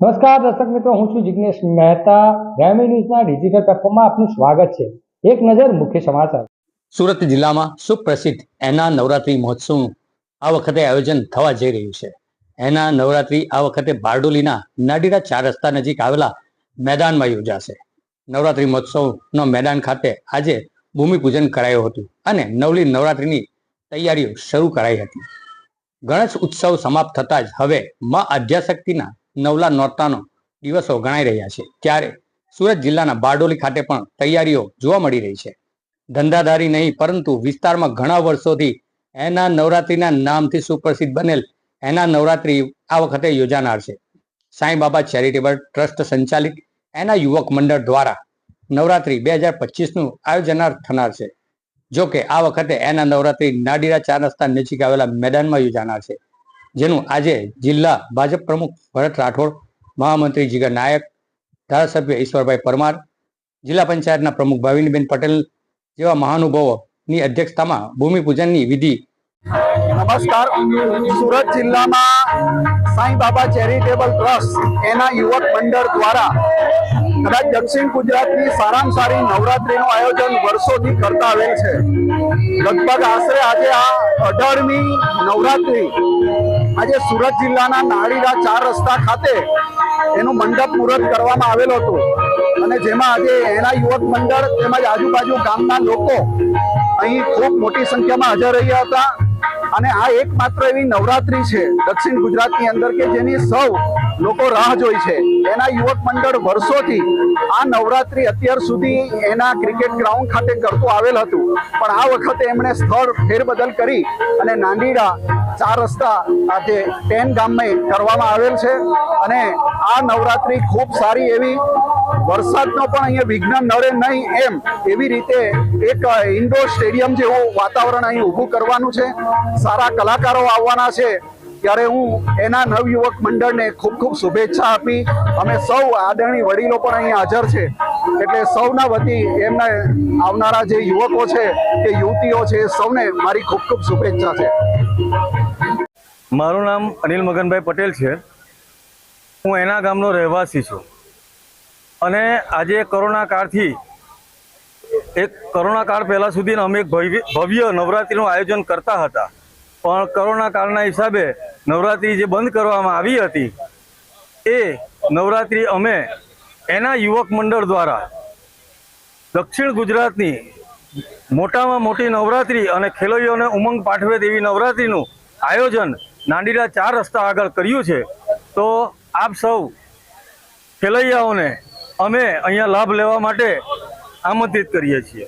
નમસ્કાર, દર્શક મિત્રો, હું છું જિગ્નેશ મહેતા. ગ્રામી ન્યૂઝના ડિજિટલ પ્લેટફોર્મમાં આપનું સ્વાગત છે. એક નજર મુખ્ય સમાચાર. સુરત જિલ્લામાં સુપ્રસિદ્ધ એના નવરાત્રી મહોત્સવનું આ વખતે આયોજન થવા જઈ રહ્યું છે. એના નવરાત્રી આ વખતે બારડોલીના નાડીરા ચાર રસ્તા નજીક આવેલા મેદાનમાં યોજાશે. નવરાત્રી મહોત્સવનો મેદાન ખાતે આજે ભૂમિપૂજન કરાયું હતું અને નવલી નવરાત્રીની તૈયારીઓ શરૂ કરાઈ હતી. ગણેશ ઉત્સવ સમાપ્ત થતા જ હવે મા આદ્યાશક્તિના નવલા નોરતાનો દિવસો ગણાઈ રહ્યા છે. ત્યારે સુરત જિલ્લાના બારડોલી ખાતે પણ તૈયારીઓ જોવા મળી રહી છે. ધંધાધારી નહીં, પરંતુ વિસ્તારમાં ઘણા વર્ષોથી એના નવરાત્રીના નામથી સુપ્રસિદ્ધ બનેલ એના નવરાત્રી આ વખતે યોજાનાર છે. સાંઈ બાબા ચેરિટેબલ ટ્રસ્ટ સંચાલિત એના યુવક મંડળ દ્વારા નવરાત્રી બે હજાર પચીસનું આયોજનાર થનાર છે. જો કે આ વખતે એના નવરાત્રી નાડીરા ચાર રસ્તા નજીક આવેલા મેદાનમાં યોજાનાર છે. જેનું આજે જિલ્લા ભાજપ પ્રમુખ ભરત રાઠોડ, મહામંત્રી જીગર નાયક, ધારાસભ્ય ઈશ્વરભાઈ પરમાર, જિલ્લા પંચાયતના પ્રમુખ ભાવિનીબેન પટેલ જેવા મહાનુભાવોની અધ્યક્ષતામાં ભૂમિપૂજનની વિધિ. નમસ્કાર. સુરત જિલ્લામાં સાંઈ બાબા ચેરિટેબલ ટ્રસ્ટ એના યુવક મંડળ દ્વારા કદાચ દક્ષિણ ગુજરાતની સારામાં સારી નવરાત્રીનું આયોજન વર્ષોથી કરતા આવેલ છે. લગભગ આશરે આજે આ અઢારમી નવરાત્રી આજે સુરત જિલ્લાના નાળીરા ચાર રસ્તા ખાતે એનું મંડપ મુહૂર્ત કરવામાં આવેલો હતું. અને જેમાં આજે એના યુવક મંડળ તેમજ આજુબાજુ ગામના લોકો અહીં ખૂબ મોટી સંખ્યામાં હાજર રહ્યા હતા. અને આ એકમાત્ર એવી નવરાત્રી છે દક્ષિણ ગુજરાતની અંદર કે જેની સૌ લોકો રાહ જોઈ છે. એના યુવક મંડળ વર્ષોથી આ નવરાત્રી અત્યાર સુધી એના ક્રિકેટ ગ્રાઉન્ડ ખાતે કરતું આવેલ હતું. પણ આ વખતે એમણે સ્થળ ફેરબદલ કરી અને નાંદીડા ચાર રસ્તા આજે ટેન ગામમાં કરવામાં આવેલ છે અને આ નવરાત્રી ખૂબ સારી એવી વરસાદનો પણ અહીંયા વિઘ્ન નડે નહીં એમ એવી રીતે એક ઇન્ડોર સ્ટેડિયમ જેવું વાતાવરણ અહીં ઊભું કરવાનું છે. સારા કલાકારો આવવાના છે. ત્યારે હું એના નવયુવક મંડળને ખૂબ ખૂબ શુભેચ્છા આપી. અમે સૌ આદરણીય વડીલો પણ અહીં હાજર છે. એટલે સૌના વતી એમના આવનારા જે યુવકો છે કે યુવતીઓ છે, સૌને મારી ખૂબ ખૂબ શુભેચ્છા છે. મારું નામ અનિલ મગનભાઈ પટેલ છે. હું એના ગામનો રહેવાસી છું. અને આજે કોરોના કાળથી, એક કોરોના કાળ પહેલાં સુધી અમે એક ભવ્ય નવરાત્રિનું આયોજન કરતા હતા. પણ કોરોના કાળના હિસાબે નવરાત્રિ જે બંધ કરવામાં આવી હતી, એ નવરાત્રિ અમે એના યુવક મંડળ દ્વારા દક્ષિણ ગુજરાતની મોટામાં મોટી નવરાત્રિ અને ખેલૈયોને ઉમંગ પાઠવે તેવી નવરાત્રિનું આયોજન નાંદીડા ચાર રસ્તા આગળ કર્યું છે તો આપ સૌ ખેલૈયાઓને અમે અહીંયા લાભ લેવા માટે આમંત્રિત કરીએ છીએ.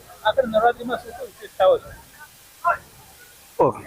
ઓકે.